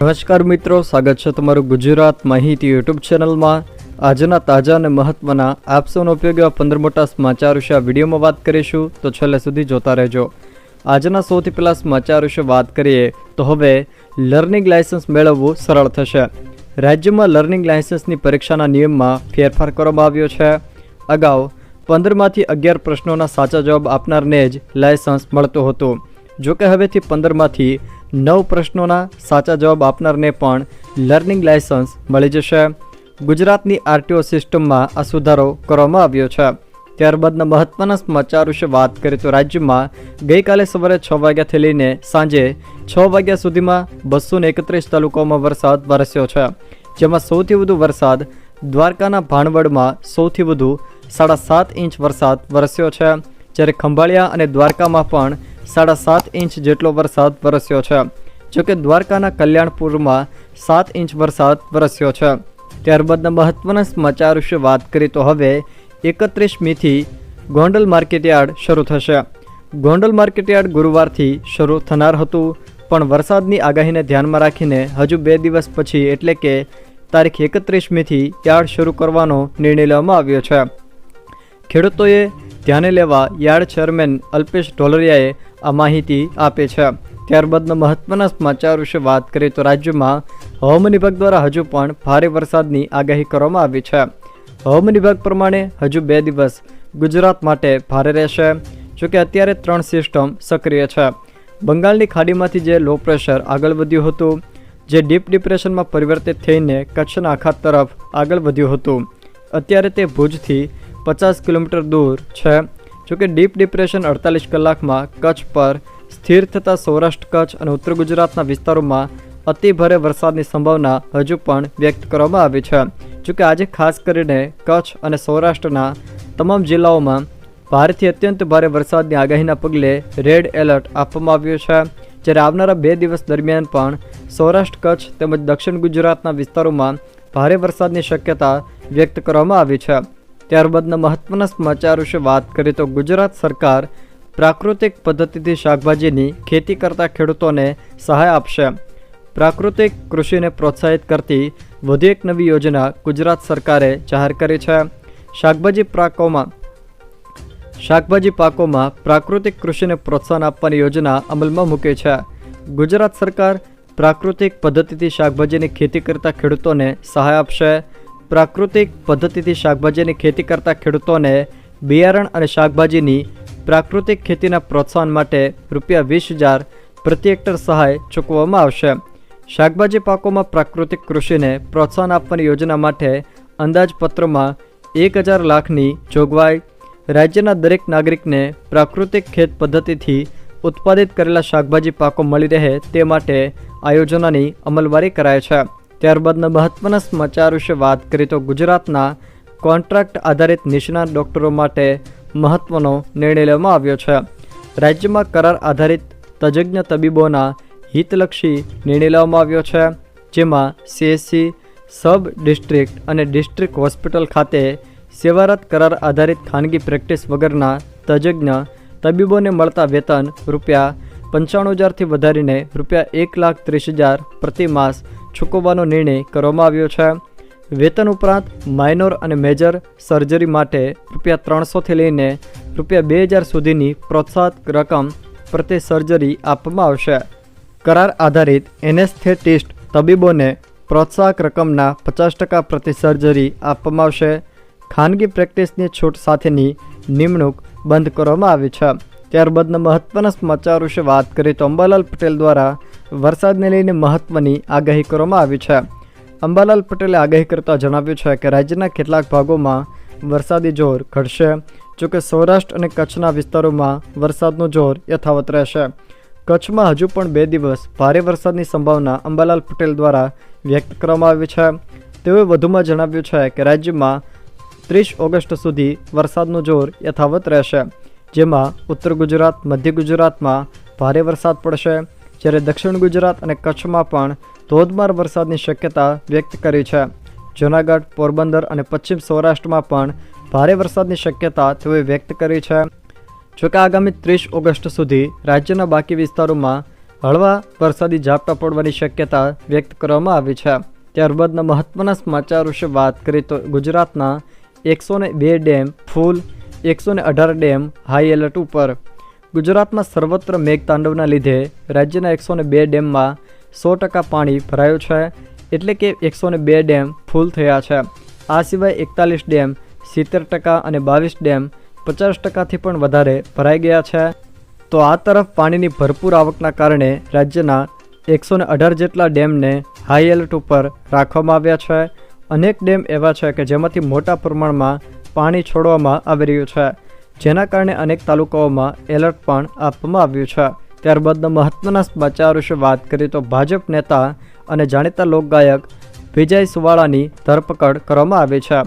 નમસ્કાર મિત્રો, સ્વાગત છે તમારું ગુજરાત માહિતી યુટ્યુબ ચેનલમાં. આજના તાજા અને મહત્વના આપસોનો ઉપયોગ એવા પંદર મોટા સમાચાર વિશે આ વિડીયોમાં વાત કરીશું, તો છેલ્લે સુધી જોતા રહેજો. આજના સૌથી પહેલા સમાચાર વિશે વાત કરીએ, તો હવે લર્નિંગ લાયસન્સ મેળવવું સરળ થશે. રાજ્યમાં લર્નિંગ લાયસન્સની પરીક્ષાના નિયમમાં ફેરફાર કરવામાં આવ્યો છે. અગાઉ પંદરમાંથી અગિયાર પ્રશ્નોના સાચા જવાબ આપનારને જ લાયસન્સ મળતું હતું. જોકે હવેથી પંદરમાંથી નવ પ્રશ્નોના સાચા જવાબ આપનારને પણ લર્નિંગ લાયસન્સ મળી જશે. ગુજરાતની આરટીઓ સિસ્ટમમાં આ સુધારો કરવામાં આવ્યો છે. ત્યારબાદના મહત્વના સમાચાર વિશે વાત કરીએ તો રાજ્યમાં ગઈકાલે સવારે છ વાગ્યાથી લઈને સાંજે છ વાગ્યા સુધીમાં બસો એકત્રીસ તાલુકાઓમાં વરસાદ વરસ્યો છે. જેમાં સૌથી વધુ વરસાદ દ્વારકાના ભાણવડમાં સૌથી વધુ સાડા સાત ઇંચ વરસાદ વરસ્યો છે. જ્યારે ખંભાળિયા અને દ્વારકામાં પણ સાડા સાત ઇંચ જેટલો વરસાદ વરસ્યો છે. જોકે દ્વારકાના કલ્યાણપુરમાં સાત ઇંચ વરસાદ વરસ્યો છે. ત્યારબાદના મહત્વના સમાચાર વિશે વાત કરીએ તો હવે એકત્રીસમીથી ગોંડલ માર્કેટયાર્ડ શરૂ થશે. ગોંડલ માર્કેટયાર્ડ ગુરુવારથી શરૂ થનાર હતું, પણ વરસાદની આગાહીને ધ્યાનમાં રાખીને હજુ બે દિવસ પછી એટલે કે તારીખ એકત્રીસમીથી યાર્ડ શરૂ કરવાનો નિર્ણય લેવામાં આવ્યો છે. ખેડૂતોએ ધ્યાને લેવા યાર્ડ ચેરમેન અલ્પેશ ઢોલરિયાએ આ માહિતી આપે છે. ત્યારબાદના મહત્વના સમાચાર વિશે વાત કરીએ તો રાજ્યમાં હવામાન વિભાગ દ્વારા હજુ પણ ભારે વરસાદની આગાહી કરવામાં આવી છે. હવામાન વિભાગ પ્રમાણે હજુ બે દિવસ ગુજરાત માટે ભારે રહેશે જોકે અત્યારે ત્રણ સિસ્ટમ સક્રિય છે. બંગાળની ખાડીમાંથી જે લો પ્રેશર આગળ વધ્યું હતું, જે ડીપ ડિપ્રેશનમાં પરિવર્તિત થઈને કચ્છના આખા તરફ આગળ વધ્યું હતું, અત્યારે તે ભુજથી પચાસ કિલોમીટર દૂર છે. જોકે ડીપ ડિપ્રેશન અડતાલીસ કલાકમાં કચ્છ પર સ્થિર થતાં સૌરાષ્ટ્ર, કચ્છ અને ઉત્તર ગુજરાતના વિસ્તારોમાં અતિભારે વરસાદની સંભાવના હજુ પણ વ્યક્ત કરવામાં આવી છે. જોકે આજે ખાસ કરીને કચ્છ અને સૌરાષ્ટ્રના તમામ જિલ્લાઓમાં ભારેથી અત્યંત ભારે વરસાદની આગાહીના પગલે રેડ એલર્ટ આપવામાં આવ્યું છે. જ્યારે આવનારા બે દિવસ દરમિયાન પણ સૌરાષ્ટ્ર, કચ્છ તેમજ દક્ષિણ ગુજરાતના વિસ્તારોમાં ભારે વરસાદની શક્યતા વ્યક્ત કરવામાં આવી છે. ત્યારબાદના મહત્વના સમાચાર વિશે વાત કરીએ તો ગુજરાત સરકાર પ્રાકૃતિક પદ્ધતિથી શાકભાજીની ખેતી કરતા ખેડૂતોને સહાય આપશે. પ્રાકૃતિક કૃષિને પ્રોત્સાહિત કરતી વધુ એક નવી યોજના ગુજરાત સરકારે જાહેર કરી છે. શાકભાજી પાકોમાં શાકભાજી પાકોમાં પ્રાકૃતિક કૃષિને પ્રોત્સાહન આપવાની યોજના અમલમાં મૂકી છે. ગુજરાત સરકાર પ્રાકૃતિક પદ્ધતિથી શાકભાજીની ખેતી કરતા ખેડૂતોને સહાય આપશે. પ્રાકૃતિક પદ્ધતિથી શાકભાજીની ખેતી કરતા ખેડૂતોને બિયારણ અને શાકભાજીની પ્રાકૃતિક ખેતીના પ્રોત્સાહન માટે રૂપિયા વીસ હજાર પ્રતિ હેક્ટર સહાય ચૂકવવામાં આવશે. શાકભાજી પાકોમાં પ્રાકૃતિક કૃષિને પ્રોત્સાહન આપવાની યોજના માટે અંદાજપત્રમાં એક હજાર લાખની જોગવાઈ. રાજ્યના દરેક નાગરિકને પ્રાકૃતિક ખેત પદ્ધતિથી ઉત્પાદિત કરેલા શાકભાજી પાકો મળી રહે તે માટે આ યોજનાની અમલવારી કરાય છે. ત્યારબાદના મહત્વના સમાચાર વિશે વાત કરીએ તો ગુજરાતના કોન્ટ્રાક્ટ આધારિત નિષ્ણાત ડોક્ટરો માટે મહત્વનો નિર્ણય લેવામાં આવ્યો છે. રાજ્યમાં કરાર આધારિત તજજ્ઞ તબીબોના હિતલક્ષી નિર્ણય લેવામાં આવ્યો છે, જેમાં સીએસસી, સબ ડિસ્ટ્રિક્ટ અને ડિસ્ટ્રિક્ટ હોસ્પિટલ ખાતે સેવારત કરાર આધારિત ખાનગી પ્રેક્ટિસ વગરના તજજ્ઞ તબીબોને મળતા વેતન રૂપિયા પંચાણું હજારથી વધારીને રૂપિયા એક લાખ ત્રીસ હજાર પ્રતિ માસ ચૂકવવાનો નિર્ણય કરવામાં આવ્યો છે. વેતન ઉપરાંત માઇનોર અને મેજર સર્જરી માટે રૂપિયા ત્રણસોથી લઈને રૂપિયા બે હજાર સુધીની પ્રોત્સાહક રકમ પ્રતિ સર્જરી આપવામાં આવશે. કરાર આધારિત એનેસ્થેટિસ્ટ તબીબોને પ્રોત્સાહક રકમના પચાસ ટકા પ્રતિ સર્જરી આપવામાં આવશે. ખાનગી પ્રેક્ટિસની છૂટ સાથેની નિમણૂક બંધ કરવામાં આવી છે. ત્યારબાદના મહત્વના સમાચાર વિશે વાત કરીએ તો અંબાલાલ પટેલ દ્વારા વરસાદને લઈને મહત્વની આગાહી કરવામાં આવી છે. અંબાલાલ પટેલે આગાહી કરતાં જણાવ્યું છે કે રાજ્યના કેટલાક ભાગોમાં વરસાદી જોર ઘટશે, જોકે સૌરાષ્ટ્ર અને કચ્છના વિસ્તારોમાં વરસાદનું જોર યથાવત રહેશે. કચ્છમાં હજુ પણ બે દિવસ ભારે વરસાદની સંભાવના અંબાલાલ પટેલ દ્વારા વ્યક્ત કરવામાં આવી છે. તેઓએ વધુમાં જણાવ્યું છે કે રાજ્યમાં ત્રીસ ઓગસ્ટ સુધી વરસાદનું જોર યથાવત રહેશે, જેમાં ઉત્તર ગુજરાત, મધ્ય ગુજરાતમાં ભારે વરસાદ પડશે જ્યારે દક્ષિણ ગુજરાત અને કચ્છમાં પણ ધોધમાર વરસાદની શક્યતા વ્યક્ત કરી છે. જૂનાગઢ, પોરબંદર અને પશ્ચિમ સૌરાષ્ટ્રમાં પણ ભારે વરસાદની શક્યતા તેઓએ વ્યક્ત કરી છે. જોકે આગામી ત્રીસ ઓગસ્ટ સુધી રાજ્યના બાકી વિસ્તારોમાં હળવા વરસાદી ઝાપટા પડવાની શક્યતા વ્યક્ત કરવામાં આવી છે. ત્યારબાદના મહત્વના સમાચાર વિશે વાત કરીએ તો ગુજરાતના એકસો બે ડેમ, ફૂલ એકસો અઢાર ડેમ, હાઈ એલર્ટ ઉપર ગુજરાતમાં સર્વત્ર મેઘતાંડવના લીધે રાજ્યના એકસો બે ડેમમાં સો ટકા પાણી ભરાયું છે, એટલે કે એકસો બે ડેમ ફૂલ થયા છે. આ સિવાય એકતાલીસ ડેમ, સિત્તેર ટકા અને બાવીસ ડેમ પચાસ ટકાથી પણ વધારે ભરાઈ ગયા છે. તો આ તરફ પાણીની ભરપૂર આવકના કારણે રાજ્યના એકસો અઢાર જેટલા ડેમને હાઈ એલર્ટ ઉપર રાખવામાં આવ્યા છે. અનેક ડેમ એવા છે કે જેમાંથી મોટા પ્રમાણમાં પાણી છોડવામાં આવી રહ્યું છે. જેના કારણે અનેક તાલુકાઓમાં એલર્ટ પણ આપવામાં આવ્યું છે. ત્યારબાદના મહત્વના સમાચાર વિશે વાત કરીએ તો ભાજપ નેતા અને જાણીતા લોકગાયક વિજય સુવાળાની ધરપકડ કરવામાં આવી છે.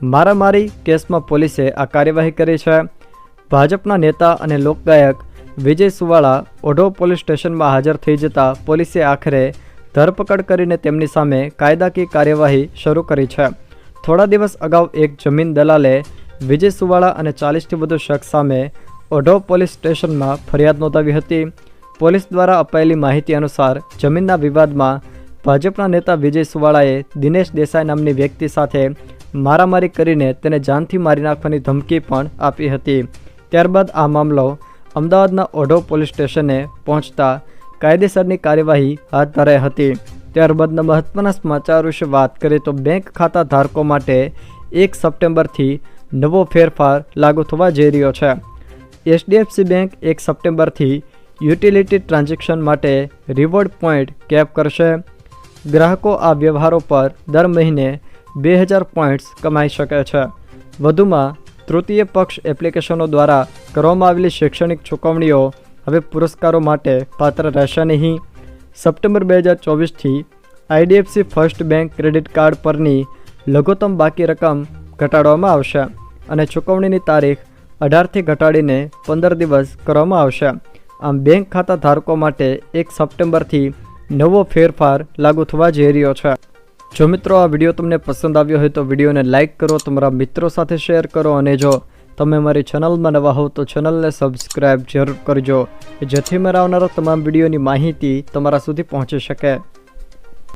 મારામારી કેસમાં પોલીસે આ કાર્યવાહી કરી છે. ભાજપના નેતા અને લોકગાયક વિજય સુવાળા ઓઢો પોલીસ સ્ટેશનમાં હાજર થઈ જતા પોલીસે આખરે ધરપકડ કરીને તેમની સામે કાયદાકીય કાર્યવાહી શરૂ કરી છે. થોડા દિવસ અગાઉ એક જમીન દલાલે વિજય સુવાળા અને ચાલીસથી વધુ શખ્સ સામે ઓઢો પોલીસ સ્ટેશનમાં ફરિયાદ નોંધાવી હતી. પોલીસ દ્વારા અપાયેલી માહિતી અનુસાર જમીનના વિવાદમાં ભાજપના નેતા વિજય સુવાળાએ દિનેશ દેસાઈ નામની વ્યક્તિ સાથે મારામારી કરીને તેને જાનથી મારી નાખવાની ધમકી પણ આપી હતી. ત્યારબાદ આ મામલો અમદાવાદના ઓઢો પોલીસ સ્ટેશને પહોંચતા કાયદેસરની કાર્યવાહી હાથ ધરાઈ હતી. ત્યારબાદના મહત્વના સમાચાર વિશે વાત કરીએ તો બેંક ખાતા ધારકો માટે એક સપ્ટેમ્બરથી નવો ફેરફાર લાગુ થવા જઈ રહ્યો છે. એચડીએફસી બેંક એક સપ્ટેમ્બરથી યુટિલિટી ટ્રાન્ઝેક્શન માટે રિવોર્ડ પોઈન્ટ કેપ કરશે. ગ્રાહકો આ વ્યવહારો પર દર મહિને બે હજાર પોઈન્ટ્સ કમાઈ શકે છે. વધુમાં, તૃતીય પક્ષ એપ્લિકેશનો દ્વારા કરવામાં આવેલી શૈક્ષણિક ચૂકવણીઓ હવે પુરસ્કારો માટે પાત્ર રહેશે નહીં. સપ્ટેમ્બર બે હજાર ચોવીસથી IDFC first bank credit card પરની લઘુત્તમ બાકી રકમ ઘટાડવામાં આવશે અને ચૂકવણીની તારીખ અઢારથી ઘટાડીને પંદર દિવસ કરવામાં આવશે. આમ બેંક ખાતા ધારકો માટે એક સપ્ટેમ્બરથી નવો ફેરફાર લાગુ થવા જઈ રહ્યો છે. જો મિત્રો આ વીડિયો તમને પસંદ આવ્યો હોય તો વિડીયોને લાઇક કરો, તમારા મિત્રો સાથે શેર કરો અને જો તમે મારી ચેનલમાં નવા હો તો ચેનલને સબસ્ક્રાઈબ જરૂર કરજો, જેથી મારા આવનારા તમામ વિડીયોની માહિતી તમારા સુધી પહોંચી શકે.